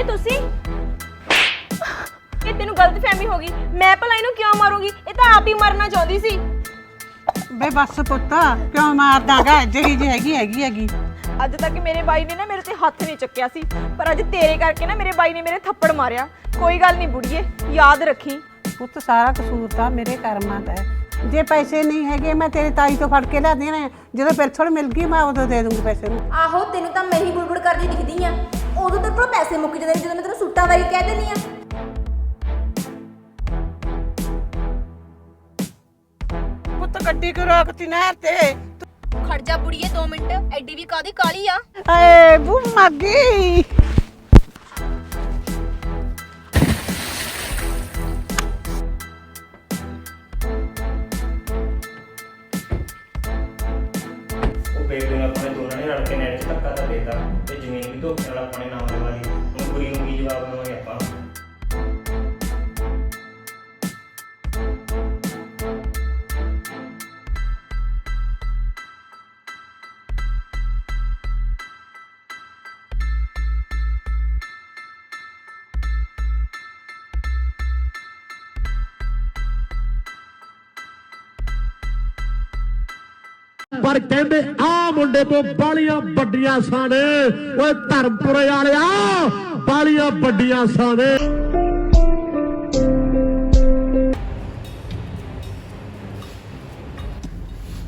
ਵੀਰੇ ਤੁਸੀਂ? ਇਹ ਤੈਨੂੰ ਗਲਤਫਹਿਮੀ ਹੋ ਗਈ। ਮੈਂ ਭਲਾ ਇਹਨੂੰ ਕਿਉਂ ਮਾਰੂੰਗੀ? ਇਹ ਤਾਂ ਆਪ ਹੀ ਮਰਨਾ ਚਾਹੁੰਦੀ ਸੀ। ਬੇ ਬੱਸ ਪੁੱਤ ਕਿਉਂ ਮਾਰਦਾਗਾ ਜਿਹੜੀ ਜੀ ਹੈਗੀ ਹੈਗੀ ਹੈਗੀ। ਅੱਜ ਤੱਕ ਮੇਰੇ ਬਾਈ ਨੇ ਨਾ ਮੇਰੇ ਤੇ ਹੱਥ ਨਹੀਂ ਚੱਕਿਆ ਸੀ। ਪਰ ਅੱਜ ਤੇਰੇ ਕਰਕੇ ਨਾ ਮੇਰੇ ਬਾਈ ਨੇ ਮੇਰੇ ਥੱਪੜ ਮਾਰਿਆ। ਕੋਈ ਗੱਲ ਨਹੀਂ ਬੁੜੀਏ ਯਾਦ ਰੱਖੀ। ਪੁੱਤ ਸਾਰਾ ਕਸੂਰ ਤਾਂ ਮੇਰੇ ਕਰਮਾਂ ਦਾ ਹੈ। ਜੇ ਪੈਸੇ ਨਹੀਂ ਹੈਗੇ ਮੈਂ ਤੇਰੀ ਤਾਈ ਤੋਂ ਫੜ ਕੇ ਲਿਆ ਦੇਣੇ ਜਦੋਂ ਪਿਲਸਣ ਮਿਲ ਗਈ ਮੈਂ ਉਦੋਂ ਦੇ ਦੂੰਗੀ ਪੈਸੇ ਨੂੰ। ਆਹੋ ਤੈਨੂੰ ਤਾਂ ਮੈਂ ਹੀ ਬੁੜਬੁੜ ਕਰਦੀ ਦਿਖਦੀ ਆ। ਉਦੋਂ ਤੇਰੇ ਕੋਲ ਪੈਸੇ ਮੁੱਕ ਜਾਂਦੇ ਨੇ ਜਦੋਂ ਮੈਂ ਤੈਨੂੰ ਸੂਟਾਂ ਬਾਰੇ ਕਹਿ ਦਿੰਦੀ ਆ ਪੁੱਤ ਗੱਡੀ ਕਿਉਂ ਰੋਕਤੀ ਨਹਿਰ ਤੇ? ਖੜ ਜਾ ਬੁੜੀਏ 2 ਮਿੰਟ। ਐਡੀ ਵੀ ਕਾਦੀ ਕਾਲੀ ਆ? ਏ ਬੂ ਮੱਗੀ ਨਾਲ ਆਪਣੇ ਨਾਮ ਲਵਾ ਲਈ ਹੁਣ ਕੁੜੀ ਨੂੰ ਕੀ ਜਵਾਬ ਦੇਵਾਂਗੇ ਆਪਾਂ ਪਰ ਕਹਿੰਦੇ ਆ ਮੁੰਡੇ ਤੋਂ ਬਾਲੀਆਂ ਵੱਡੀਆਂ ਸਾਨੇ ਓਏ ਧਰਮਪੁਰੇ ਵਾਲਿਆ ਬਾਲੀਆਂ ਵੱਡੀਆਂ ਸਾਨੇ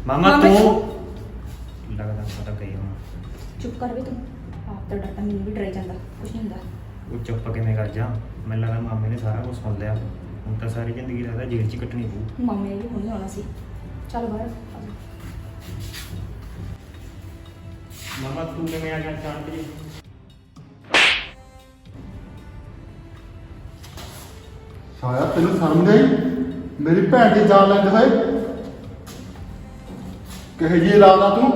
ਮਾਮਾ ਤੂੰ? ਲੱਗਦਾ ਪਤਾ ਗਈ ਹੁਣ ਚੁੱਪ ਕਰ ਵੇ ਤੂੰ। ਆਪ ਤਾਂ ਡਰਦਾ ਮੈਨੂੰ ਵੀ ਡਰਾਈ ਜਾਂਦਾ ਕੁਝ ਨਹੀਂ ਹੁੰਦਾ। ਉਹ ਚੁੱਪ ਕਿਵੇਂ ਕਰ ਜਾ? ਮੈਨੂੰ ਲੱਗਦਾ ਮਾਮੇ ਨੇ ਸਾਰਾ ਕੁਝ ਸੁਣ ਲਿਆ। ਹੁਣ ਤਾਂ ਸਾਰੀ ਜ਼ਿੰਦਗੀ ਲੱਗਦਾ ਜੇਲ੍ਹ 'ਚ ਹੀ ਕੱਟਣੀ ਪਊ। ਮਾਮੇ ਨੇ ਵੀ ਹੁਣੇ ਆਉਣਾ ਸੀ। ਚੱਲ ਬਾਹਰ। ਮਾਮਾ, ਤੂੰ ਕਿਵੇਂ ਆ ਗਿਆ ਅਚਾਨਕ ਜੀ ਸਾਇਆ ਤੈਨੂੰ ਸ਼ਰਮ ਨਹੀਂ ਮੇਰੀ ਭੈਣ ਦੀ ਜਾਨ ਲੈਂਦੇ ਹੋਏ? ਕਹੇ ਜੀ ਲਾਦਾ ਤੂੰ?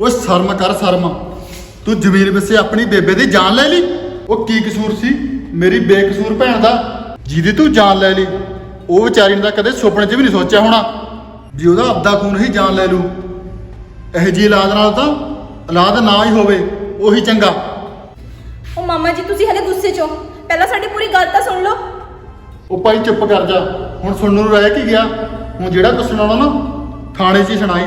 ਓਏ, ਸ਼ਰਮ ਕਰ, ਸ਼ਰਮ। ਤੂੰ ਜ਼ਮੀਨ ਵਿਸੇ ਆਪਣੀ ਬੇਬੇ ਦੀ ਜਾਨ ਲੈ ਲਈ? ਉਹ ਕੀ ਕਸੂਰ ਸੀ? ਮੇਰੀ ਬੇਕਸੂਰ ਭੈਣ ਦਾ? ਜਿਹਦੀ ਤੂੰ ਜਾਨ ਲੈ ਲਈ? ਉਹ ਵਿਚਾਰੀ ਨੇ ਤਾਂ ਕਦੇ ਸੁਪਨੇ 'ਚ ਵੀ ਨਹੀਂ ਸੋਚਿਆ ਹੋਣਾ। ਜੀ ਉਹਦਾ ਆਪਦਾ ਖੂਨ ਹੀ ਜਾਨ ਲੈ ਲੂ ਇਹ ਜੀ ਇਲਾਜ ਨਾਲ ਤਾਂ ਔਲਾਦ ਨਾ ਹੀ ਹੋਵੇ ਉਹੀ ਚੰਗਾ। ਉਹ ਮਾਮਾ ਜੀ ਤੁਸੀਂ ਹਲੇ ਗੁੱਸੇ ਚੋਂ ਪਹਿਲਾਂ ਸਾਡੀ ਪੂਰੀ ਗੱਲ ਤਾਂ ਸੁਣ ਲਓ। ਉਹ ਭਾਈ ਚੁੱਪ ਕਰ ਜਾ। ਹੁਣ ਸੁਣਨ ਨੂੰ ਰਹਿ ਕੀ ਗਿਆ? ਹੁਣ ਜਿਹੜਾ ਕੁਛ ਸੁਣਾਉਣਾ ਨਾ ਥਾਣੇ 'ਚ ਹੀ ਸੁਣਾਈ।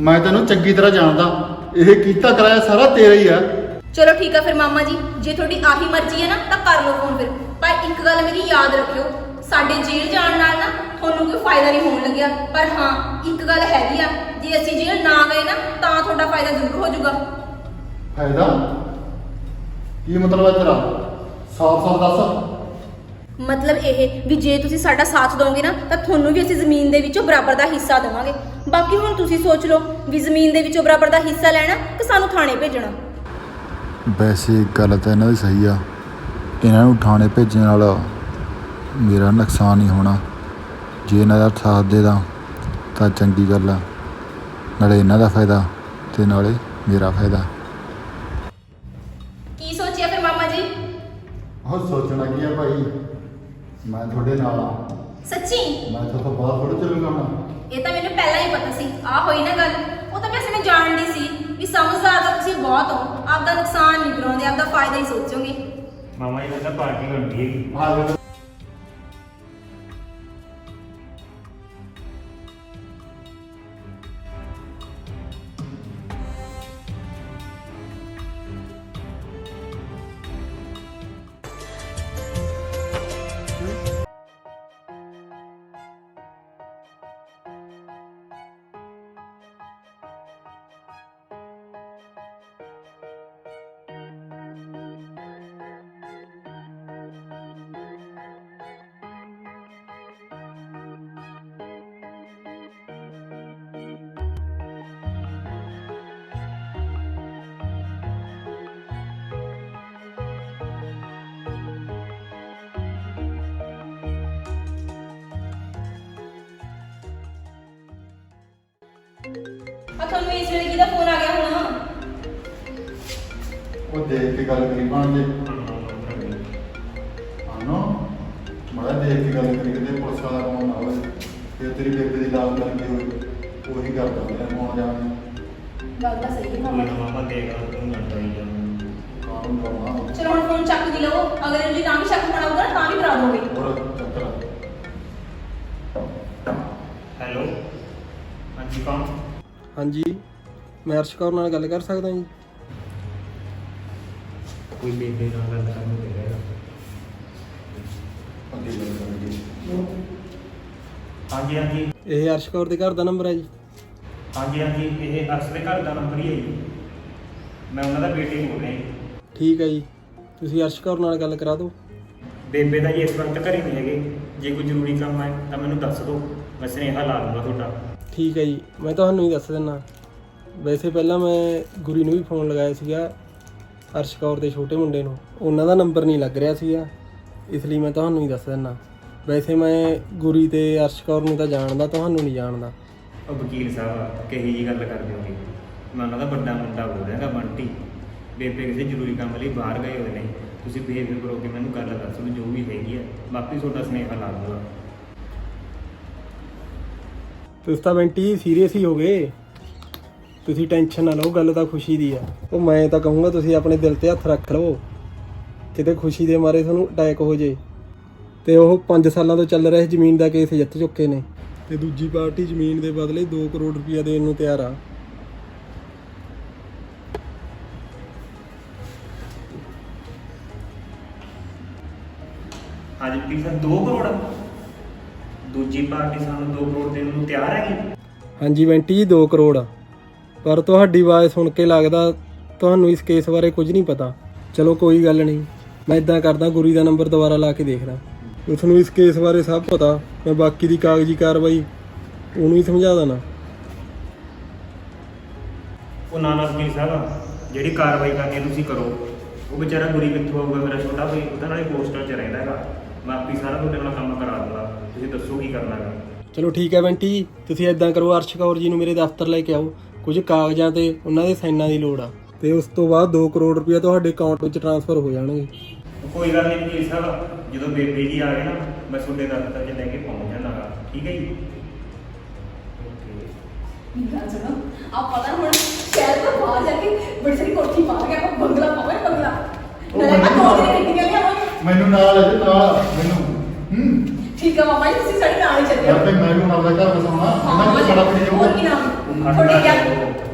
ਮੈਂ ਤੈਨੂੰ ਚੰਗੀ ਤਰ੍ਹਾਂ ਜਾਣਦਾ। ਇਹ ਕੀਤਾ ਕਰਾਇਆ ਸਾਰਾ ਤੇਰਾ ਹੀ ਆ। ਚਲੋ ਠੀਕ ਆ ਫਿਰ ਮਾਮਾ ਜੀ। ਜੇ ਤੁਹਾਡੀ ਆਹੀ ਮਰਜ਼ੀ ਹੈ ਨਾ ਤਾਂ ਕਰ ਲਓ ਫੋਨ ਫਿਰ। ਪਰ ਇੱਕ ਗੱਲ ਮੇਰੀ ਯਾਦ ਰੱਖਿਓ। ਸਾਡੇ ਜੇਲ੍ਹ ਜਾਣ ਨਾਲ ਨਾ ਤੁਹਾਨੂੰ ਕੋਈ ਫਾਇਦਾ ਨਹੀਂ ਹੋਣ ਲੱਗਿਆ। ਪਰ ਹਾਂ ਇੱਕ ਗੱਲ ਹੈਗੀ ਆ ਜੇ ਅਸੀਂ ਜੇਲ੍ਹ ਨਾ ਗਏ ਨਾ ਤਾਂ ਤੁਹਾਡਾ ਫਾਇਦਾ ਜ਼ਰੂਰ ਹੋ ਜਾਊਗਾ। ਫਾਇਦਾ? ਕੀ ਮਤਲਬ ਹੈ ਤੇਰਾ? ਸਾਫ਼ ਸਾਫ਼ ਦੱਸ। ਮਤਲਬ ਇਹ ਵੀ ਜੇ ਤੁਸੀਂ ਸਾਡਾ ਸਾਥ ਦੋਗੇ ਨਾ ਤਾਂ ਤੁਹਾਨੂੰ ਵੀ ਅਸੀਂ ਜ਼ਮੀਨ ਦੇ ਵਿੱਚੋਂ ਬਰਾਬਰ ਦਾ ਹਿੱਸਾ ਦੇਵਾਂਗੇ। ਬਾਕੀ ਹੁਣ ਤੁਸੀਂ ਸੋਚ ਲਓ ਵੀ ਜ਼ਮੀਨ ਦੇ ਵਿੱਚੋਂ ਬਰਾਬਰ ਦਾ ਹਿੱਸਾ ਲੈਣਾ ਕਿ ਸਾਨੂੰ ਥਾਣੇ ਭੇਜਣਾ। ਵੈਸੇ ਗੱਲ ਤਾਂ ਇਹਨਾਂ ਦੀ ਸਹੀ ਆ। ਇਹਨਾਂ ਨੂੰ ਥਾਣੇ ਭੇਜਣ ਨਾਲ ਮੇਰਾ ਨੁਕਸਾਨ ਹੀ ਹੋਣਾ। ਜੇ ਇਹਨਾਂ ਦਾ ਸਾਥ ਦੇ ਦਾਂ ਤਾਂ ਚੰਗੀ ਗੱਲ ਆ। ਨਾਲੇ ਇਹਨਾਂ ਦਾ ਫਾਇਦਾ ਤੇ ਨਾਲੇ ਮੇਰਾ ਫਾਇਦਾ। ਕੀ ਸੋਚਿਆ ਫਿਰ ਮਾਮਾ ਜੀ? ਉਹ ਸੋਚਣਾ ਕੀ ਆ ਭਾਈ। ਮੈਂ ਤੁਹਾਡੇ ਨਾਲ ਆ। ਸੱਚੀ? ਮੈਂ ਤੁਹਾਡੇ ਬਾਹਰ ਥੋੜਾ ਚੱਲੂਗਾ ਹੁਣ ਇਹ ਤਾਂ ਮੈਨੂੰ ਪਹਿਲਾਂ ਹੀ ਪਤਾ ਸੀ। ਆ ਹੋਈ ਨਾ ਗੱਲ। ਉਹ ਤਾਂ ਵੈਸੇ ਮੈਂ ਜਾਣਦੀ ਸੀ ਵੀ ਸਮਝਦਾਰ ਤਾਂ ਤੁਸੀਂ ਬਹੁਤ ਹੋ। ਆਪਦਾ ਨੁਕਸਾਨ ਨਹੀਂ ਕਰਾਉਂਦੇ ਆਪਦਾ ਫਾਇਦਾ ਹੀ ਸੋਚੋਗੇ। ਮਾਮਾ ਜੀ ਤਾਂ ਪਾਰਟੀ ਬਣਦੀ ਹੈਗੀ। ਆ ਆ ਤੁਹਾਨੂੰ ਇਸ ਵੇਲੇ ਕਿਹਦਾ ਫੋਨ ਆ ਗਿਆ ਹੁਣ? ਉਹ ਦੇਖ ਕੇ ਗੱਲ ਕਰੀ ਬਣਦੇ ਆਨੋ ਮੜਾ ਦੇਖ ਕੇ ਗੱਲ ਕਰੀ ਕਿਤੇ ਪੁਲਿਸ ਵਾਲਾ ਕੰਮ ਨਾ ਹੋਵੇ। ਤੇ ਤੇਰੀ ਬੇਬੇ ਦੀ ਲਾਲ ਲੱਗੀ ਹੋਈ ਉਹੀ ਗੱਲ ਕਰਦੇ ਆ ਮੋਹ ਜਾਣ ਗੱਲ ਤਾਂ ਸਹੀ ਹੈ ਕੋਈ ਮਾਮਾ ਨਾ ਜੀ ਮਾਮਾ ਦੇਖ ਲਾ ਤੂੰ ਨਾ ਡਰਾਈ ਜਾ। ਚਲੋ ਹੁਣ ਫੋਨ ਚੱਕ ਦੀ ਲਵੋ। ਅਗਰ ਇਹਨੂੰ ਨਾ ਵੀ ਸ਼ੱਕ ਬਣਾਊਗਾ ਨਾ ਤਾਂ ਵੀ ਕਰਾ ਦੋਗੇ। ਹੈਲੋ? ਹਾਂਜੀ ਕੌਣ? ਹਾਂਜੀ ਮੈਂ ਅਰਸ਼ ਕੌਰ ਨਾਲ ਗੱਲ ਕਰ ਸਕਦਾ ਜੀ? ਕੋਈ ਬੇਬੇ ਨਾਲ ਗੱਲ ਕਰਨ ਨੂੰ ਕਹਿ ਰਿਹਾ ਹਾਂਜੀ ਹਾਂਜੀ ਇਹ ਅਰਸ਼ ਕੌਰ ਦੇ ਘਰ ਦਾ ਨੰਬਰ ਹੈ ਜੀ। ਹਾਂਜੀ ਹਾਂਜੀ ਇਹ ਅਰਸ਼ ਦੇ ਘਰ ਦਾ ਨੰਬਰ ਹੀ ਹੈ ਜੀ। ਮੈਂ ਉਹਨਾਂ ਦਾ ਬੇਟੇ ਬੋਲ ਰਿਹਾ ਜੀ। ਠੀਕ ਹੈ ਜੀ। ਤੁਸੀਂ ਅਰਸ਼ ਕੌਰ ਨਾਲ ਗੱਲ ਕਰਾ ਦਿਓ। ਬੇਬੇ ਦਾ ਜੀ ਇਸ ਵਕਤ ਘਰੇ ਨਹੀਂ ਹੈਗੇ। ਜੇ ਕੋਈ ਜ਼ਰੂਰੀ ਕੰਮ ਹੈ ਤਾਂ ਮੈਨੂੰ ਦੱਸ ਦਿਓ। ਮੈਂ ਸੁਨੇਹਾ ਲਾ ਦੂੰਗਾ ਤੁਹਾਡਾ। ਠੀਕ ਹੈ ਜੀ। ਮੈਂ ਤੁਹਾਨੂੰ ਹੀ ਦੱਸ ਦਿੰਦਾ। ਵੈਸੇ ਪਹਿਲਾਂ ਮੈਂ ਗੁਰੀ ਨੂੰ ਵੀ ਫੋਨ ਲਗਾਇਆ ਸੀਗਾ ਅਰਸ਼ ਕੌਰ ਦੇ ਛੋਟੇ ਮੁੰਡੇ ਨੂੰ। ਉਹਨਾਂ ਦਾ ਨੰਬਰ ਨਹੀਂ ਲੱਗ ਰਿਹਾ ਸੀਗਾ। ਇਸ ਲਈ ਮੈਂ ਤੁਹਾਨੂੰ ਹੀ ਦੱਸ ਦਿੰਦਾ। ਵੈਸੇ ਮੈਂ ਗੁਰੀ ਤੇ ਅਰਸ਼ ਕੌਰ ਨੂੰ ਤਾਂ ਜਾਣਦਾ, ਤੁਹਾਨੂੰ ਨਹੀਂ ਜਾਣਦਾ। ਉਹ ਵਕੀਲ ਸਾਹਿਬ, ਕਹੀ ਜੀ ਗੱਲ ਕਰਦੇ ਹੋਗੇ? ਮੈਂ ਉਹਨਾਂ ਦਾ ਵੱਡਾ ਮੁੰਡਾ ਬੋਲ ਰਿਹਾਗਾ ਬੰਟੀ। ਬੇਬੇ ਕਿਸੇ ਜ਼ਰੂਰੀ ਕੰਮ ਲਈ ਬਾਹਰ ਗਏ ਹੋਏ ਨੇ। ਤੁਸੀਂ ਬਿਹੇਵੀਅਰ ਕਰੋ ਕਿ ਮੈਨੂੰ ਗੱਲ ਦੱਸ ਦਿਓ, ਜੋ ਵੀ ਹੈਗੀ ਆ। ਬਾਕੀ ਤੁਹਾਡਾ ਸੁਨੇਹਾ ਲਾ ਦੂਗਾ ਤੁਸੀਂ ਤਾਂ ਬੈਂਟੀ ਸੀਰੀਅਸ ਹੀ ਹੋ ਗਏ। ਤੁਸੀਂ ਟੈਨਸ਼ਨ ਨਾ ਲਓ, ਗੱਲ ਤਾਂ ਖੁਸ਼ੀ ਦੀ ਆ। ਉਹ ਮੈਂ ਤਾਂ ਕਹੂੰਗਾ, ਤੁਸੀਂ ਆਪਣੇ ਦਿਲ ਤੇ ਹੱਥ ਰੱਖ ਲਓ। ਕਿਤੇ ਖੁਸ਼ੀ ਦੇ ਮਾਰੇ ਤੁਹਾਨੂੰ ਅਟੈਕ ਹੋ ਜੇ। ਤੇ ਉਹ 5 ਸਾਲਾਂ ਤੋਂ ਚੱਲ ਰਿਹਾ ਜ਼ਮੀਨ ਦਾ ਕੇਸ, ਜਿੱਤ ਚੁੱਕੇ ਨੇ। ਤੇ ਦੂਜੀ ਪਾਰਟੀ ਜ਼ਮੀਨ ਦੇ ਬਦਲੇ 2 ਕਰੋੜ ਰੁਪਇਆ ਦੇਣ ਨੂੰ ਤਿਆਰ ਆ। ਹਾਂਜੀ ਵਕੀਲ 2 ਕਰੋੜ? ਦੂਜੀ ਪਾਰਟੀ ਸਾਨੂੰ 2 ਕਰੋੜ ਦੇਣ ਨੂੰ ਤਿਆਰ ਹੈਗੀ ਹਾਂਜੀ ਬੈਂਟੀ ਜੀ 2 ਕਰੋੜ। ਪਰ ਤੁਹਾਡੀ ਆਵਾਜ਼ ਸੁਣ ਕੇ ਲੱਗਦਾ ਤੁਹਾਨੂੰ ਇਸ ਕੇਸ ਬਾਰੇ ਕੁਝ ਨਹੀਂ ਪਤਾ। ਚਲੋ ਕੋਈ ਗੱਲ ਨਹੀਂ। ਮੈਂ ਇਦਾਂ ਕਰਦਾ ਗੁਰੀ ਦਾ ਨੰਬਰ ਦੁਬਾਰਾ ਲਾ ਕੇ ਦੇਖਦਾ। ਉਸ ਨੂੰ ਇਸ ਕੇਸ ਬਾਰੇ ਸਭ ਪਤਾ। ਮੈਂ ਬਾਕੀ ਦੀ ਕਾਗਜ਼ੀ ਕਾਰਵਾਈ ਉਹਨੂੰ ਹੀ ਸਮਝਾ ਦੇਣਾ ਉਹ ਨਾਨਾ ਵਕੀਲ ਸਾਹਿਬ ਜਿਹੜੀ ਕਾਰਵਾਈ ਕਰਨੀ ਹੈ ਤੁਸੀਂ ਕਰੋ। ਉਹ ਵਿਚਾਰਾ ਗੁਰੀ ਕਿੱਥੋਂ ਆਊਗਾ? ਮੇਰਾ ਛੋਟਾ ਭਾਈ ਉਹਦਾ ਨਾਲੇ ਪੋਸਟਰ 'ਚ ਰਹਿੰਦਾ ਹੈਗਾ। ਮੈਂ ਆਪੀ ਸਾਰਾ ਤੁਹਾਡੇ ਨਾਲ ਕੰਮ ਕਰਾ ਦੂੰਗਾ। ਤੁਸੀਂ ਦੱਸੋ ਕੀ ਕਰਨਾ ਹੈਗਾ। ਚਲੋ ਠੀਕ ਹੈ ਬੈਂਟੀ ਜੀ ਤੁਸੀਂ ਇਦਾਂ ਕਰੋ ਅਰਸ਼ ਕੌਰ ਜੀ ਨੂੰ ਮੇਰੇ ਦਫ਼ਤਰ ਲੈ ਕੇ ਆਓ। ਕੁਝ ਕਾਗਜ਼ਾਂ ਤੇ ਉਹਨਾਂ ਦੇ ਸਾਈਨਾਂ ਦੀ ਲੋੜ ਆ। ਤੇ ਉਸ ਤੋਂ ਬਾਅਦ 2 ਕਰੋੜ ਰੁਪਇਆ ਤੁਹਾਡੇ ਅਕਾਊਂਟ ਵਿੱਚ ਟ੍ਰਾਂਸਫਰ ਹੋ ਜਾਣਗੇ। ਕੋਈ ਗੱਲ ਨਹੀਂ ਵਕੀਲ ਸਾਹਿਬ ਜਦੋਂ ਬੇਬੇ ਜੀ ਆ ਗਏ ਨਾ ਮੈਂ ਤੁਹਾਡੇ ਦਫ਼ਤਰ 'ਚ ਲੈ ਕੇ ਪਹੁੰਚ ਜਾਣਾਗਾ ਠੀਕ ਹੈ ਜੀ? ਗੱਲ ਸੁਣੋ ਆਪ ਹੁਣ ਸ਼ਹਿਰ ਤੋਂ ਬਾਹਰ ਜਾ ਕੇ ਬੜੀ ਸਾਰੀ ਕੋਠੀ ਪਾ ਕੇ ਆਪਾਂ ਬੰਗਲਾ ਪਾਵਾਂਗੇ ਬੰਗਲਾ। ਨਾਲੇ ਆਪਾਂ ਦੋ ਦਿਨ ਕਿੱਥੇ ਲਿਆਵਾਂਗੇ ਮੈਨੂੰ ਨਾਲ ਇਹਦੇ ਨਾਲ ਮੈਨੂੰ। ਹੂੰ। ਠੀਕ ਆ ਮਾਮਾ ਜੀ ਤੁਸੀਂ ਸਾਡੇ ਨਾਲ ਹੀ ਚੱਲਿਓ ਯਾਰ ਤੇ ਮੈਂ ਵੀ ਹੁਣ ਆਪਦਾ ਘਰ ਵਸਾਉਣਾ ਮੈਂ ਮਾਮਾ ਤਾਂ ਬੜਾ ਪਈ ਹੋਰ ਕੀ ਜਾਊਗਾ ਨਾਮ? ਤੁਹਾਡੇ ਕਿਆ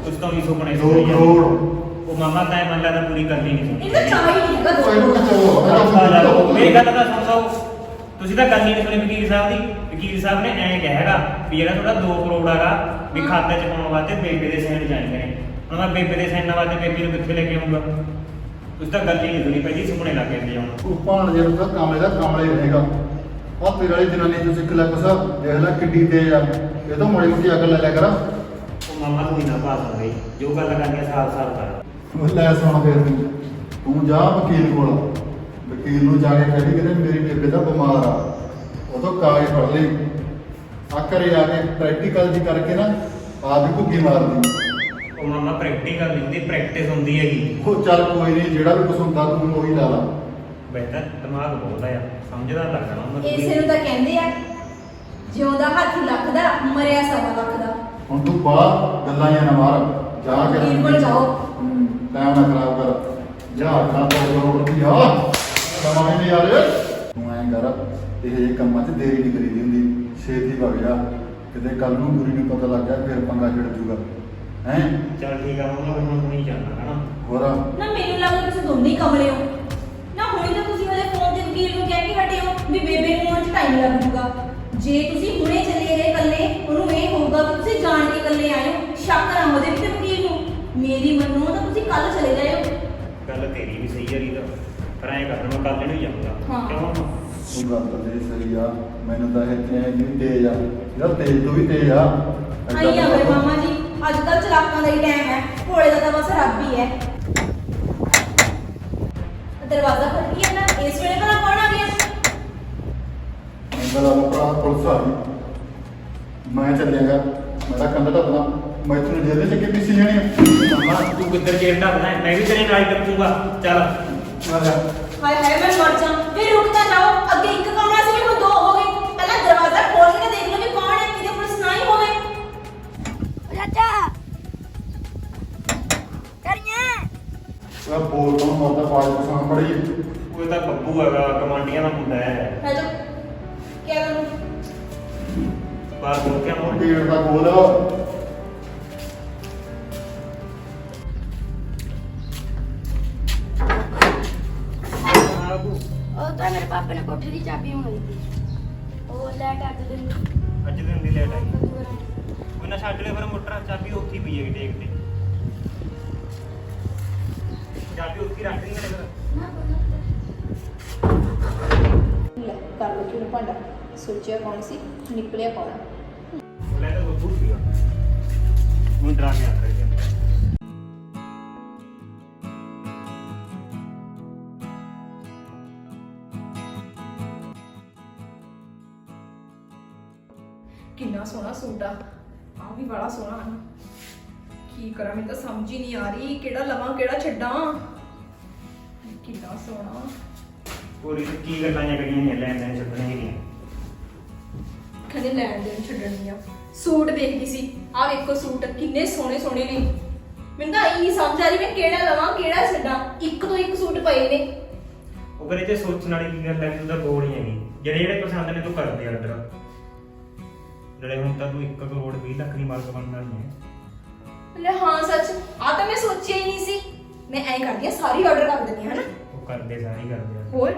ਉਸ ਤੋਂ ਵੀ ਸੁਪਨੇ 2 ਸੋਈ ਜਾਂਦੇ। ਕਰੋੜ ਉਹ ਮਾਮਾ ਤਾਂ ਇਹ ਮੰਨ ਲੈਦਾ ਪੂਰੀ ਕਰਨੀ ਨਹੀਂ ਇਹਦਾ ਚਾਹ ਹੀ ਨਹੀਂ ਹੈਗਾ ਉਹ ਇਹਨੂੰ ਦੋਸਤੋ ਕਿੱਥੋਂ ਮੇਰੀ ਗੱਲ ਤਾਂ ਸੁਣ ਲਓ। ਤੁਸੀਂ ਤਾਂ ਗੱਲ ਹੀ ਨਹੀਂ ਸੁਣੀ ਵਕੀਲ ਸਾਹਿਬ ਦੀ। ਵਕੀਲ ਸਾਹਿਬ ਨੇ ਐਂ ਕਿਹਾ ਹੈਗਾ ਵੀ ਜਿਹੜਾ ਤੁਹਾਡਾ 2 ਕਰੋੜ ਹੈਗਾ ਵੀ ਖਾਤੇ 'ਚ ਪਾਉਣ ਵਾਸਤੇ ਬੇਬੇ ਦੇ ਸਾਈਨ ਚਾਹੀਦੇ ਨੇ ਹੁਣ ਮੈਂ ਬੇਬੇ ਦੇ ਸਾਈਨਾਂ ਵਾਸਤੇ ਬੇਬੇ ਨੂੰ ਕਿੱਥੇ ਲੈ ਕੇ ਆਉਂਗਾ ਤੁਸੀਂ ਤਾਂ ਗੱਲ ਹੀ ਨਹੀਂ ਸੁਣੀ ਭਾਈ ਜੀ ਸੁਪਨੇ ਲੱਗ ਗਏ ਤੇ ਹੁਣ। ਉਹ ਭਾਣ ਜੇ ਤਾਂ ਕਾਮਲੇ ਦਾ ਕਾਮਲੇ ਰਹੇਗਾ। ਆ ਤੇਰੇ ਵਾਲੀ ਜਨਾਨੀ ਤੂੰ ਸਿੱਖ ਲੈ ਕੁਛ ਦੇਖ ਲੈ ਕਿੱਡੀ ਤੇ ਆ। ਇਹ ਤਾਂ ਮੋੜੀ ਮੋਟੀ ਅਕਲ ਲੈ ਲਿਆ ਕਰ। ਉਹ ਮਾਮਾ ਤੂੰ ਹੀ ਨਾ ਭਾਸ ਗਈ ਜੋ ਗੱਲ ਕਰਨੀ ਹੈ ਸਾਫ਼ ਸਾਫ਼ ਕਰ। ਉਹ ਲੈ ਸੁਣ ਫੇਰ ਤੂੰ ਤੂੰ ਜਾ ਵਕੀਲ ਕੋਲ। ਵਕੀਲ ਨੂੰ ਜਾ ਕੇ ਕਹਿ ਵੀ ਕਿ ਮੇਰੀ ਬੇਬੇ ਦਾ ਬਿਮਾਰ ਆ। ਉਹ ਤੋਂ ਕਾਗਜ਼ ਫੜ ਲਈ। ਆ ਘਰੇ ਆ ਕੇ ਪ੍ਰੈਕਟੀਕਲ ਜੀ ਕਰਕੇ ਨਾ ਹੀ ਭੁੱਕੀ ਮਾਰਦੀ ਉਹ ਮਾਮਾ ਪ੍ਰੈਕਟੀਕਲ ਨਹੀਂ ਹੁੰਦੀ ਪ੍ਰੈਕਟਿਸ ਹੁੰਦੀ ਹੈਗੀ। ਉਹ ਚੱਲ ਕੋਈ ਨਹੀਂ ਜਿਹੜਾ ਵੀ ਕੁਛ ਹੁੰਦਾ ਤੂੰ ਉਹੀ ਲਾ ਲਾ। ਬੈਠਾ ਦਿਮਾਗ ਬਹੁਤ ਆ ਸਮਝਦਾਰ ਲੱਗਣਾ ਉਹਨਾਂ ਇਸੇ ਨੂੰ ਤਾਂ ਕਹਿੰਦੇ ਆ ਜਿਉਂਦਾ ਹਾਥੀ ਲੱਖ ਦਾ ਮਰਿਆ ਸਵਾ ਲੱਖ ਦਾ ਹੁਣ ਤੂੰ ਬਾਹਰ ਗੱਲਾਂ ਜਾਂ ਨਾ ਮਾਰ ਜਾ ਕੇ ਵਕੀਲ ਕੋਲ ਜਾਓ। ਟਾਈਮ ਨਾ ਖਰਾਬ ਕਰ। ਜਾ ਖਾ ਤੋ ਕਰੋੜ ਰੁਪਿਆ ਸਮਾਂ ਹੀ ਨਹੀਂ ਆ ਰਿਹਾ। ਤੂੰ ਐਂ ਕਰ ਇਹ ਜੇ ਕੰਮਾਂ 'ਚ ਦੇਰੀ ਨਹੀਂ ਕਰੀਦੀ ਹੁੰਦੀ। ਛੇਤੀ ਵਗ ਜਾ। ਕਿਤੇ ਕੱਲ ਨੂੰ ਗੁਰੀ ਨੂੰ ਪਤਾ ਲੱਗ ਗਿਆ ਫਿਰ ਪੰਗਾ ਛਿੜ ਜੂਗਾ। ਹੈ? ਚੱਲ ਠੀਕ ਆ ਉਹਨਾਂ ਨੂੰ ਹੁਣ ਨਹੀਂ ਜਾਣਾ ਹਨਾ? ਹੋਰ ਨਾ ਮੈਨੂੰ ਲੱਗਦਾ ਤੁਸੀਂ ਦੋਨੇ ਹੀ ਕਮਲੇ ਹੋ ਨਾ ਹੁਣੇ ਤਾਂ ਤੁਸੀਂ ਹਲੇ ਫੋਨ ਤੇ ਵਕੀਲ ਨੂੰ ਕਹਿ ਕੇ ਹਟੇ ਹੋ ਵੀ ਬੇਬੇ ਨੂੰ ਆਉਣ 'ਚ ਟਾਈਮ ਲੱਗ ਜੂਗਾ ਜੇ ਤੁਸੀਂ ਹੁਣੇ ਚਲੇ ਗਏ ਇਕੱਲੇ ਉਹਨੂੰ ਇਹ ਹੋਊਗਾ ਕਿ ਤੁਸੀਂ ਜਾਣ ਕੇ ਇਕੱਲੇ ਆਏ ਹੋ ਸ਼ੱਕ ਨਾ ਹੋਵੇ ਤੇ ਵਕੀਲ ਨੂੰ। ਮੇਰੀ ਮੰਨੋ ਤਾਂ ਤੁਸੀਂ ਕੱਲ ਚਲੇ ਜਾਇਓ। ਗੱਲ ਤੇਰੀ ਵੀ ਸਹੀ ਹੈ ਰੀਦਾ ਪਰ ਐਂ ਕਰਨਾ ਮੈਂ ਕੱਲ ਨੂੰ ਹੀ ਜਾਊਂਗਾ ਹਾਂ। ਕਿਉਂ? ਮਾਮਾ? ਉਹ ਗੱਲ ਤਾਂ ਤੇਰੀ ਸਹੀ ਆ। ਮੈਨੂੰ ਤਾਂ ਇਹ ਤੇ ਨਹੀਂ ਤੇਜ਼ ਆ। ਯਾਰ ਤੇਜ਼ ਤੋਂ ਵੀ ਤੇਜ਼ ਆ। ਆਈ ਆ ਮੇਰੇ ਮਾਮਾ ਜੀ। ਅੱਜ ਕੱਲ ਚਲਾਕਾਂ ਦਾ ਹੀ ਟਾਈਮ ਹੈ। ਭੋਲੇ ਦਾ ਤਾਂ ਬਸ ਰੱਬ ਹੀ ਹੈ। ਦਰਵਾਜ਼ਾ ਖੜਕੀ ਹੈ ਨਾ ਇਸ ਵੇਲੇ ਭਲਾ ਮੇਰਾ ਭਰਾ ਪੁਲਿਸ ਆ ਗਈ ਮੈਂ ਚੱਲਿਆਗਾ ਮੈਂ ਤਾਂ ਕੰਧ ਢੱਪਣਾ ਮੈਂ ਤੈਨੂੰ ਜੇਲ੍ਹ 'ਚ ਕਿੱਥੇ ਸੀ ਜਾਣੀ ਆ। ਮਾਮਾ ਤੂੰ ਕਿੱਧਰ ਜੇਲ੍ਹ ਢੱਕਦਾ ਹੈ? ਮੈਂ ਵੀ ਤੇਰੇ ਨਾਲ ਹੀ ਰੱਖੂਗਾ ਚੱਲ। ਆ ਜਾ। ਹਾਏ ਹਾਏ ਮੈਂ ਮਰ ਜਾ। ਵੀ ਰੁਕ ਤਾਂ ਜਾਓ। ਅੱਗੇ ਇੱਕ ਕਮਰਾ ਸੀ ਹੁਣ ਦੋ ਹੋ ਗਏ। ਪਹਿਲਾਂ ਦਰਵਾਜ਼ਾ ਖੋਲ ਕੇ ਦੇਖ ਲਓ ਵੀ ਕੌਣ ਹੈ ਕਿਤੇ ਪੁਲਿਸ ਨਾ ਹੀ ਹੋਵੇ ਆ ਬੋਲ ਤੋਂ ਮਰਦਾ ਪਾ ਤਾਂ ਬੱਬੂ ਹੈਗਾ ਕਮਾਂਡੀਆਂ ਦਾ ਮੁੰਡਾ ਹੈ। ਹੈ ਕਿਆ ਕਰੂੰ ਬਾਹਰ ਬੋਲ ਕੇ ਆਉਂ ਗੇਟ ਦਾ ਖੋਲ ਉਹ ਤਾਂ ਮੇਰੇ ਪਾਪੇ ਨੇ ਕੋਠੇ ਦੀ ਚਾਬੀ ਮੰਗਾਈ ਸੀ। ਉਹ ਲੈ ਕੇ ਅੱਜ ਦਿਨ ਅੱਜ ਦਿਨ ਦੀ ਲੇਟ ਆਈ। ਕੋਈ ਨਾ ਛੱਡ ਲੈ ਫਿਰ ਮੋਟਰ ਚਾਬੀ ਉੱਥੇ ਹੀ ਪਈ ਹੈ ਦੇਖ ਤੇ ਚਾਬੀ ਉੱਥੇ ਹੀ ਰੱਖ ਦੀ ਮੇਰੇ ਫਿਰ ਲੈ ਕਰ ਲੋ ਕਿਉਂ ਭਾਂਡਾ। ਸੋਚਿਆ ਕੌਣ ਸੀ? ਨਿਕਲਿਆ ਕੌਣ? ਉਹ ਲੈ ਤਾਂ ਬੱਬੂ ਸੀਗਾ ਉਹ ਡਰਾ ਕੇ ਆਖਰ ਗਿਆ ਕਿੰਨਾ ਸੋਹਣਾ ਸੂਟ ਆ। ਆ ਵੀ ਬੜਾ ਸੋਹਣਾ ਹੈ। ਕੀ ਕਰਾਂ ਮੈਨੂੰ ਤਾਂ ਸਮਝ ਹੀ ਨਹੀਂ ਆ ਰਹੀ ਕਿਹੜਾ ਲਵਾਂ ਕਿਹੜਾ ਛੱਡਾਂ। ਕਿੰਨਾ ਸੋਹਣਾ। ਪੂਰੀ ਤੇ ਕੀ ਗੱਲਾਂ ਜਾਂ ਕਰੀਆਂ ਨੇ ਲੈਣ ਦੇਣ ਛੱਡਣੇ ਹੈਗੀਆਂ ਕਹਿੰਦੇ ਲੈਣ ਦੇਣ ਛੱਡਣੀ ਆ ਸੂਟ ਦੇਖਦੀ ਸੀ। ਆ ਵੇਖੋ ਸੂਟ ਕਿੰਨੇ ਸੋਹਣੇ ਸੋਹਣੇ ਨੇ। ਮੈਨੂੰ ਤਾਂ ਇਹੀ ਸਮਝ ਆ ਰਹੀ ਮੈਂ ਕਿਹੜਾ ਲਵਾਂ ਕਿਹੜਾ ਛੱਡਾਂ। ਇੱਕ ਤੋਂ ਇੱਕ ਸੂਟ ਪਏ ਨੇ। ਉਹ ਕਰੇ ਤੇ ਸੋਚਣ ਵਾਲੀ ਕੀ ਗੱਲ ਹੈ ਕਿ ਤਾਂ ਬੋਲ ਹੀ ਹੈਗੀ। ਜਿਹੜੇ ਜਿਹੜੇ ਪਸੰਦ ਨੇ ਤੂੰ ਕਰ ਦੇ ਆਰਡਰ ਜਿਹੜੇ ਹੁਣ ਤਾਂ ਤੂੰ 1 ਕਰੋੜ 20 ਲੱਖ ਦੀ ਮਾਲਕ ਬਣਨਾ ਨਹੀਂ ਹੈ ਲੈ ਹਾਂ ਸੱਚ। ਆ ਤਾਂ ਮੈਂ ਸੋਚਿਆ ਹੀ ਨਹੀਂ ਸੀ। ਮੈਂ ਐਂ ਕਰਦੀ ਆ ਸਾਰੀ ਆਰਡਰ ਕਰ ਦਿੰਦੀ ਹਾਂ ਹਨਾ? ਉਹ ਕਰਦੇ ਸਾਰੇ ਕਰਦੇ ਆ। ਹੋਰ?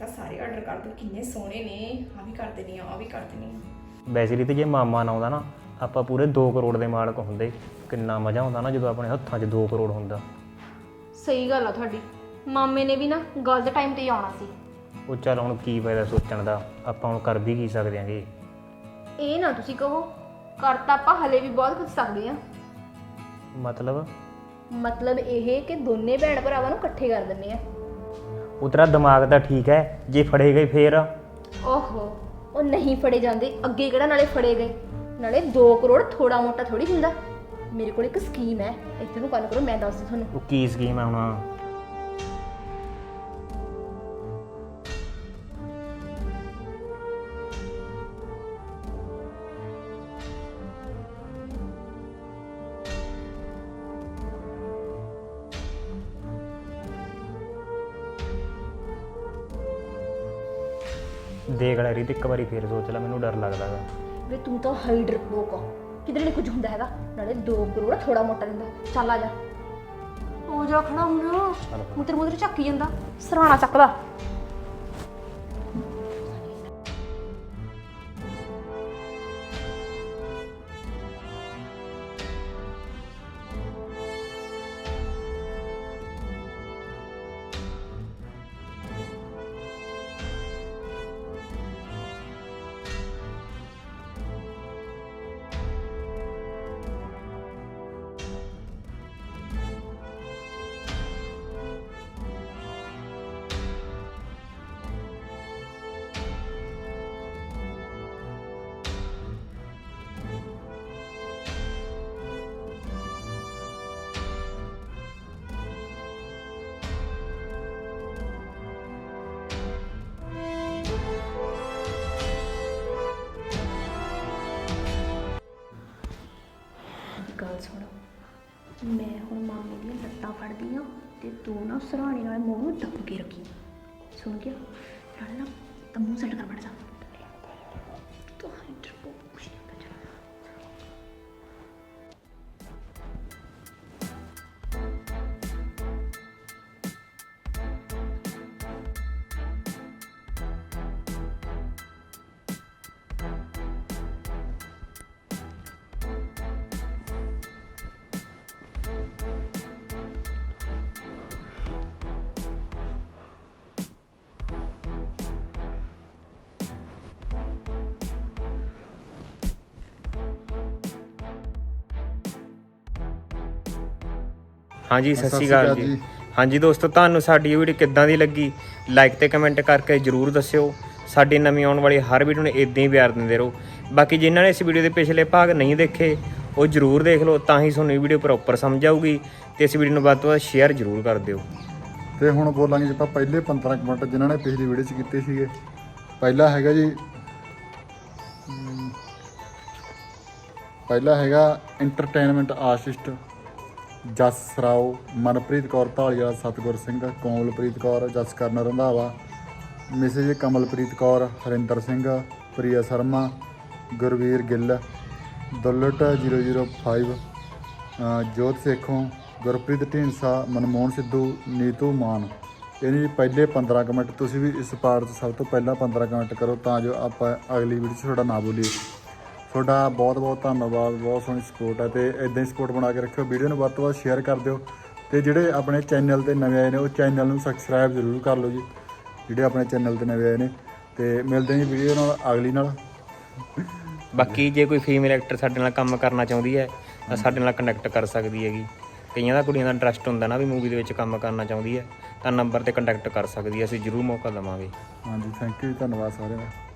ਤਾਂ ਸਾਰੇ ਆਰਡਰ ਕਰ ਦੋ ਕਿੰਨੇ ਸੋਹਣੇ ਨੇ। ਆ ਵੀ ਕਰ ਦੇਣੀ ਆ ਆ ਵੀ ਕਰ ਦੇਣੀ ਆ। ਵੈਸੇ ਤੇ ਜੇ ਮਾਮਾ ਨਾ ਆਉਂਦਾ ਨਾ ਆਪਾਂ ਪੂਰੇ 2 ਕਰੋੜ ਦੇ ਮਾਲਕ ਹੁੰਦੇ। ਕਿੰਨਾ ਮਜ਼ਾ ਆਉਂਦਾ ਨਾ ਜਦੋਂ ਆਪਣੇ ਹੱਥਾਂ 'ਚ 2 ਕਰੋੜ ਹੁੰਦਾ। ਸਹੀ ਗੱਲ ਆ ਤੁਹਾਡੀ। ਮਾਮੇ ਨੇ ਵੀ ਨਾ ਗਲਤ ਟਾਈਮ ਤੇ ਹੀ ਆਉਣਾ ਸੀ। ਉਹ ਚੱਲ ਹੁਣ ਕੀ ਫਾਇਦਾ ਸੋਚਣ ਦਾ ਆਪਾਂ ਹੁਣ ਕਰ ਵੀ ਕੀ ਸਕਦੇ ਆਂਗੇ। ਇਹ ਨਾ ਤੁਸੀਂ ਕਹੋ ਕਰ ਤਾਂ ਆਪਾਂ ਹਲੇ ਵੀ ਬਹੁਤ ਕੁਝ ਸਕਦੇ ਆ। ਮਤਲਬ? ਮਤਲਬ ਇਹ ਕਿ ਦੋਨੇ ਭੈਣ ਭਰਾਵਾਂ ਨੂੰ ਇਕੱਠੇ ਕਰ ਦਿੰਨੇ ਆ। ਉਹ ਤੇਰਾ ਦਿਮਾਗ ਤਾਂ ਠੀਕ ਹੈ ਜੇ ਫੜੇ ਗਏ ਫੇਰ। ਓਹੋ ਉਹ ਨਹੀਂ ਫੜੇ ਜਾਂਦੇ ਅੱਗੇ ਕਿਹੜਾ ਨਾਲੇ ਫੜੇ ਗਏ? ਨਾਲੇ 2 ਕਰੋੜ ਥੋੜਾ ਮੋਟਾ ਥੋੜੀ ਹੁੰਦਾ। ਮੇਰੇ ਕੋਲ ਇੱਕ ਸਕੀਮ ਹੈ ਇੱਥੇ ਨੂੰ ਕੰਨ ਕਰੋ ਮੈਂ ਦੱਸਦੀ ਤੁਹਾਨੂੰ। ਉਹ ਕੀ ਸਕੀਮ ਹੈ ਹੁਣ? ਦੇਖ ਲੈ ਰੀਤ ਇੱਕ ਵਾਰੀ ਫੇਰ ਸੋਚ ਲੈ ਮੈਨੂੰ ਡਰ ਲੱਗਦਾ ਗਾ। ਵੇ ਤੂੰ ਤਾਂ ਹਾਈਡਰ ਲੋਕ ਕਿਧਰੇ ਨਹੀਂ ਕੁਝ ਹੁੰਦਾ ਹੈਗਾ। ਨਾਲੇ 2 ਕਰੋੜ ਥੋੜਾ ਮੋਟਾ ਦਿੰਦਾ। ਚੱਲ ਆ ਜਾ। ਹੋ ਜਾ ਖੜਾ ਹੁਣ। ਮੁੱਤਰ ਮੁੱਤਰ ਚੱਕੀ ਜਾਂਦਾ। ਸਰਾਣਾ ਚੱਕਦਾ। ਫੜਦੀ ਆ ਤੇ ਤੂੰ ਨਾ ਸਰਾਣੇ ਨਾਲ ਮੂੰਹ ਨੂੰ ਦੱਬ ਕੇ ਰੱਖੀ। ਸੁਣ ਗਿਆ ਨਾਲੇ ਨਾ ਤਾਂ ਮੂੰਹ ਸੈੱਟ ਕਰ ਬੜ ਜਾ। ਹਾਂਜੀ ਸਤਿ ਸ਼੍ਰੀ ਅਕਾਲ ਜੀ। ਹਾਂਜੀ ਦੋਸਤੋ ਤੁਹਾਨੂੰ ਸਾਡੀ ਇਹ ਵੀਡੀਓ ਕਿੱਦਾਂ ਦੀ ਲੱਗੀ? ਲਾਈਕ ਤੇ ਕਮੈਂਟ ਕਰਕੇ ਜਰੂਰ ਦੱਸਿਓ। ਸਾਡੀ ਨਵੀਂ ਆਉਣ ਵਾਲੀ ਹਰ ਵੀਡੀਓ ਨੂੰ ਇਦਾਂ ਹੀ ਪਿਆਰ ਦਿੰਦੇ ਰਹੋ। ਬਾਕੀ ਜਿਨ੍ਹਾਂ ਨੇ ਇਸ ਵੀਡੀਓ ਦੇ ਪਿਛਲੇ ਭਾਗ ਨਹੀਂ ਦੇਖੇ ਉਹ ਜਰੂਰ ਦੇਖ ਲਓ ਤਾਂ ਹੀ ਤੁਹਾਨੂੰ ਇਹ ਵੀਡੀਓ ਪ੍ਰੋਪਰ ਸਮਝ ਆਊਗੀ ਤੇ ਇਸ ਵੀਡੀਓ ਨੂੰ ਵੱਧ ਤੋਂ ਵੱਧ ਸ਼ੇਅਰ ਜਰੂਰ ਕਰ ਦਿਓ। ਤੇ ਹੁਣ ਬੋਲਾਂਗੇ ਜੀ ਆਪਾਂ ਪਹਿਲੇ 15 ਕੁ ਮਿੰਟ ਜਿਨ੍ਹਾਂ ਨੇ ਪਿਛਲੀ ਵੀਡੀਓ 'ਚ ਕੀਤੇ ਸੀਗੇ। ਪਹਿਲਾ ਹੈਗਾ ਜੀ ਪਹਿਲਾ ਹੈਗਾ entertainment artist Jas Rao Manpreet Kaur Dhaliwala Satgur Singh Komalpreet Kaur Jaskaran Randhawa Mrs Kamalpreet Kaur Harinder Singh Priya Sharma Gurveer Gill Dullat 005 ਅ, ਜੋਤ ਸੇਖੋਂ ਗੁਰਪ੍ਰੀਤ ਢੀਂਡਸਾ ਮਨਮੋਹਨ ਸਿੱਧੂ ਨੀਤੂ ਮਾਨ। ਇਹਨੀ ਪਹਿਲੇ 15 ਕਮੈਂਟ ਤੁਸੀਂ ਵੀ ਇਸ ਪਾਰਟ 'ਚ ਸਭ ਤੋਂ ਪਹਿਲਾਂ 15 ਕਮੈਂਟ ਕਰੋ ਤਾਂ ਜੋ ਆਪਾਂ ਅਗਲੀ ਵੀਡੀਓ 'ਚ ਤੁਹਾਡਾ ਨਾਂ ਬੋਲੀਏ। ਤੁਹਾਡਾ ਬਹੁਤ ਬਹੁਤ ਧੰਨਵਾਦ ਬਹੁਤ ਸੋਹਣੀ ਸਪੋਰਟ ਹੈ ਤੇ ਇਦਾਂ ਹੀ ਸਪੋਰਟ ਬਣਾ ਕੇ ਰੱਖਿਓ ਵੀਡੀਓ ਨੂੰ ਵੱਧ ਤੋਂ ਵੱਧ ਸ਼ੇਅਰ ਕਰ ਦਿਓ ਤੇ ਜਿਹੜੇ ਆਪਣੇ ਚੈਨਲ ਤੇ ਨਵੇਂ ਆਏ ਨੇ ਉਹ ਚੈਨਲ ਨੂੰ ਸਬਸਕ੍ਰਾਈਬ ਜ਼ਰੂਰ ਕਰ ਲਓ ਜੀ ਜਿਹੜੇ ਆਪਣੇ ਚੈਨਲ ਤੇ ਨਵੇਂ ਆਏ ਨੇ ਤੇ ਮਿਲਦੇ ਹਾਂ ਜੀ ਵੀਡੀਓ ਨਾਲ ਅਗਲੀ ਨਾਲ। ਬਾਕੀ ਜੇ ਕੋਈ ਫੀਮੇਲ ਐਕਟਰ ਸਾਡੇ ਨਾਲ ਕੰਮ ਕਰਨਾ ਚਾਹੁੰਦੀ ਹੈ ਤਾਂ ਸਾਡੇ ਨਾਲ ਕੰਟੈਕਟ ਕਰ ਸਕਦੀ ਹੈਗੀ। ਕਈਆਂ ਦਾ ਕੁੜੀਆਂ ਦਾ ਇੰਟਰਸਟ ਹੁੰਦਾ ਨਾ ਵੀ ਮੂਵੀ ਦੇ ਵਿੱਚ ਕੰਮ ਕਰਨਾ ਚਾਹੁੰਦੀ ਹੈ ਤਾਂ ਨੰਬਰ ਤੇ ਕੰਟੈਕਟ ਕਰ ਸਕਦੀ ਹੈ ਅਸੀਂ ਜ਼ਰੂਰ ਮੌਕਾ ਦੇਵਾਂਗੇ। ਹਾਂਜੀ ਥੈਂਕ ਯੂ ਧੰਨਵਾਦ ਸਾਰਿਆਂ ਦਾ।